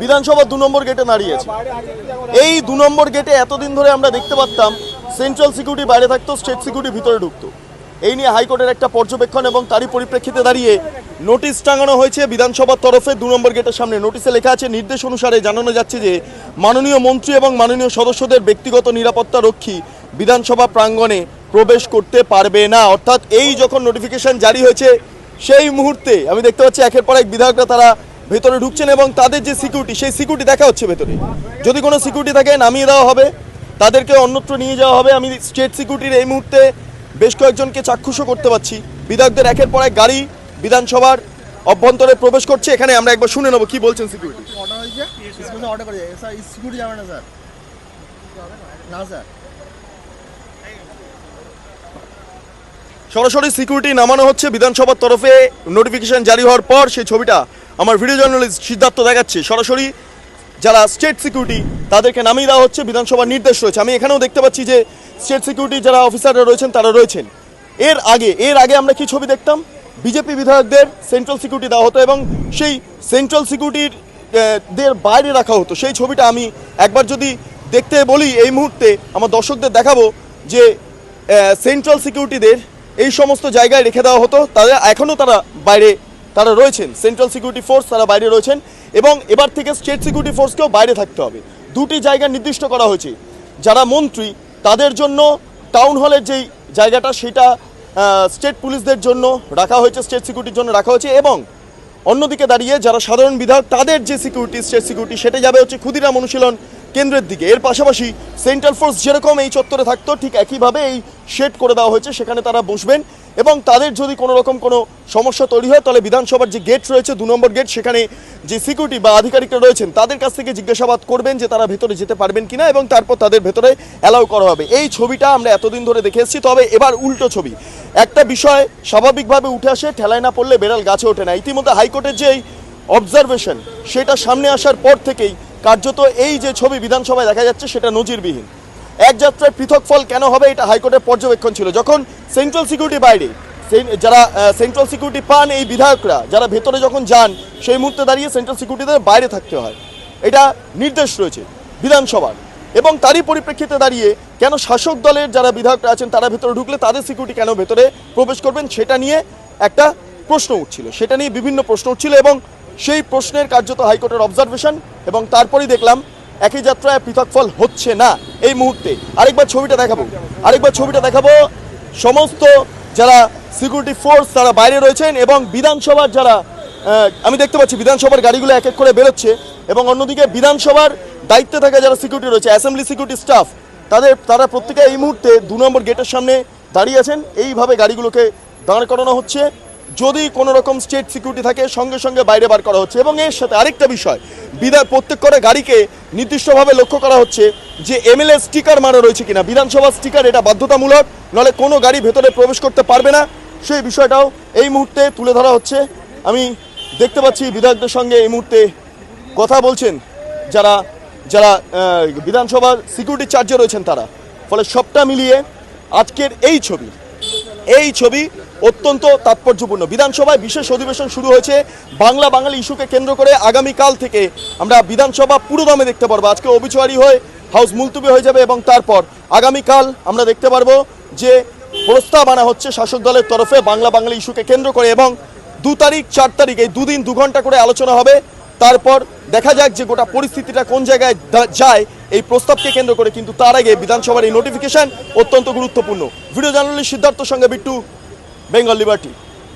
বিধানসভা দু নম্বর গেটে দাঁড়িয়েছে। এই দু নম্বর গেটে এতদিন ধরে আমরা দেখতে পারতাম সেন্ট্রাল সিকিউরিটি বাইরে থাকতো স্টেট সিকিউরিটি ভিতরে ঢুকতো। এই নিয়ে হাইকোর্টের একটা পর্যবেক্ষণ এবং তারই পরিপ্রেক্ষিতে দাঁড়িয়ে নোটিশ টাঙানো হয়েছে বিধানসভার তরফে দু নম্বর গেটের সামনে। নোটিশে লেখা আছে, নির্দেশ অনুসারে জানানো যাচ্ছে যে মাননীয় মন্ত্রী এবং মাননীয় সদস্যদের ব্যক্তিগত নিরাপত্তা রক্ষী বিধানসভা প্রাঙ্গণে প্রবেশ করতে পারবে না। অর্থাৎ এই যখন নোটিফিকেশন জারি হয়েছে, সেই মুহূর্তে আমি দেখতে পাচ্ছি একের পর এক বিধায়করা তারা ভেতরে ঢুকছেন এবং তাদের যে সিকিউরিটি সেই সিকিউরিটি দেখা হচ্ছে ভেতরে। যদি কোনো সিকিউরিটি থাকে নামিয়ে দেওয়া হবে। তাদেরকে অন্যত্র নিয়ে যাওয়া হবে। আমি স্টেট সিকিউরিটির এই মুহূর্তে বেশ কয়েকজনকে চাক্ষুষও করতে পারছি। বিধায়কদের একের পর এক গাড়ি বিধানসভার অভ্যন্তরে প্রবেশ করছে। এখানে আমরা একবার শুনে নেব কি বলছেন সিকিউরিটি সরাসরি সিকিউরিটি নামানো হচ্ছে। বিধানসভার তরফে নোটিফিকেশন জারি হওয়ার পর সেই ছবিটা আমার ভিডিও জার্নালিস্ট সিদ্ধার্থ দেখাচ্ছে। সরাসরি যারা স্টেট সিকিউরিটি তাদেরকে নামিয়ে দেওয়া হচ্ছে, বিধানসভার নির্দেশ রয়েছে। আমি এখানেও দেখতে পাচ্ছি যে স্টেট সিকিউরিটি যারা অফিসাররা রয়েছেন, তারা রয়েছেন। এর আগে এর আগে আমরা কি ছবি দেখতাম? বিজেপি বিধায়কদের সেন্ট্রাল সিকিউরিটি দেওয়া হতো এবং সেই সেন্ট্রাল সিকিউরিটির দের বাইরে রাখা হতো। সেই ছবিটা আমি একবার যদি দেখতে বলি, এই মুহূর্তে আমার দর্শকদের দেখাবো যে সেন্ট্রাল সিকিউরিটিদের এই সমস্ত জায়গায় রেখে দেওয়া হতো। তাদের, এখনও তারা বাইরে তারা রয়েছেন। সেন্ট্রাল সিকিউরিটি ফোর্স তারা বাইরে রয়েছেন এবং এবার থেকে স্টেট সিকিউরিটি ফোর্সকেও বাইরে থাকতে হবে। দুটি জায়গা নির্দিষ্ট করা হয়েছে। যারা মন্ত্রী, তাদের জন্য টাউন হলের যেই জায়গাটা, সেটা স্টেট পুলিশদের জন্য রাখা হয়েছে স্টেট সিকিউরিটির জন্য রাখা হয়েছে এবং অন্যদিকে দাঁড়িয়ে যারা সাধারণ বিধায়ক, তাদের যে সিকিউরিটি স্টেট সিকিউরিটি সেটা যাবে হচ্ছে ক্ষুদিরাম অনুশীলন কেন্দ্রের দিকে। এর পাশাপাশি সেন্ট্রাল ফোর্স যেরকম এই চত্বরে থাকতো, ঠিক একইভাবে এই শেড করে দেওয়া হয়েছে। সেখানে তারা বসবেন। এবং তাদের যদি কোনো রকম কোনো সমস্যা তৈরি হয়, তাহলে বিধানসভার যে গেট রয়েছে, দু নম্বর গেট সেখানে যে সিকিউরিটি বা আধিকারিকরা রয়েছেন, তাদের কাছ থেকে জিজ্ঞাসাবাদ করবেন যে তারা ভেতরে যেতে পারবেন কিনা এবং তারপর তাদের ভেতরে অ্যালাউ করা হবে। এই ছবিটা আমরা এতদিন ধরে দেখে এসেছি। তবে এবার উল্টো ছবি। একটা বিষয় স্বাভাবিকভাবে উঠে আসে, ঠেলায় না পড়লে বেড়াল গাছে ওঠে না। ইতিমধ্যে হাইকোর্টের যে অবজারভেশন সেটা সামনে আসার পর থেকেই কার্যত এই যে ছবি বিধানসভায় দেখা যাচ্ছে, সেটা নজিরবিহীন। এক যাত্রায় পৃথক ফল কেন হবে এটা হাইকোর্টের পর্যবেক্ষণ ছিল। যখন সেন্ট্রাল সিকিউরিটি বাইরে যারা সেন্ট্রাল সিকিউরিটি পান এই বিধায়করা, যারা ভেতরে যখন যান, সেই মুহূর্তে দাঁড়িয়ে সেন্ট্রাল সিকিউরিটিদের বাইরে থাকতে হয়। এটা নির্দেশ রয়েছে বিধানসভার। এবং তারই পরিপ্রেক্ষিতে দাঁড়িয়ে কেন শাসক দলের যারা বিধায়করা আছেন, তারা ভেতরে ঢুকলে তাদের সিকিউরিটি কেন ভেতরে প্রবেশ করবেন, সেটা নিয়ে একটা প্রশ্ন উঠছিল। সেটা নিয়ে বিভিন্ন প্রশ্ন উঠছিল এবং সেই প্রশ্নের কার্যত হাইকোর্টের অবজারভেশন এবং তারপরেই দেখলাম একই যাত্রায় পৃথক ফল হচ্ছে না। এই মুহূর্তে আরেকবার ছবিটা দেখাবো, আরেকবার ছবিটা দেখাবো। সমস্ত যারা সিকিউরিটি ফোর্স তারা বাইরে রয়েছেন এবং বিধানসভার যারা আমি দেখতে পাচ্ছি বিধানসভার গাড়িগুলো এক এক করে বেরোচ্ছে এবং অন্যদিকে বিধানসভার দায়িত্বে থাকা যারা সিকিউরিটি রয়েছে অ্যাসেম্বলি সিকিউরিটি স্টাফ তাদের, তারা প্রত্যেকে এই মুহূর্তে দু নম্বর গেটের সামনে দাঁড়িয়ে আছেন। এইভাবে গাড়িগুলোকে দাঁড় করানো হচ্ছে। যদি কোনো রকম স্টেট সিকিউরিটি থাকে, সঙ্গে সঙ্গে বাইরে বার করা হচ্ছে এবং এর সাথে আরেকটা বিষয় বিধায় প্রত্যেক করে গাড়িকে নির্দিষ্টভাবে লক্ষ্য করা হচ্ছে। যে এমএলএ স্টিকার মারা রয়েছে কিনা, বিধানসভা স্টিকার এটা বাধ্যতামূলক, নাহলে কোনো গাড়ি ভেতরে প্রবেশ করতে পারবে না। সেই বিষয়টাও এই মুহূর্তে তুলে ধরা হচ্ছে। আমি দেখতে পাচ্ছি বিধায়কদের সঙ্গে এই মুহূর্তে কথা বলছেন যারা যারা বিধানসভার সিকিউরিটি চার্জে রয়েছেন তারা। ফলে সবটা মিলিয়ে আজকের এই ছবি এই ছবি অত্যন্ত তাৎপর্যপূর্ণ। বিধানসভায় বিশেষ অধিবেশন শুরু হয়েছে। বাংলা বাঙালি ইস্যুকে কেন্দ্র করে আগামীকাল থেকে আমরা বিধানসভা পুরোদমে দেখতে পারব। আজকে অবিচুয়ারি হয়ে হাউস মুলতুবি হয়ে যাবে এবং তারপর আগামীকাল আমরা দেখতে পারব যে প্রস্তাব আনা হচ্ছে শাসক দলের তরফে বাংলা বাঙালি ইস্যুকে কেন্দ্র করে এবং দু তারিখ, চার তারিখ, এই দুদিন, দু ঘণ্টা করে আলোচনা হবে। তারপর দেখা যাক যে গোটা পরিস্থিতিটা কোন জায়গায় যায়, এই প্রস্তাবকে কেন্দ্র করে কিন্তু তার আগে বিধানসভার এই নোটিফিকেশন অত্যন্ত গুরুত্বপূর্ণ। ভিডিও জার্নালিস্ট সিদ্ধার্থর সঙ্গে বিট্টু বেঙ্গল লিবার্টি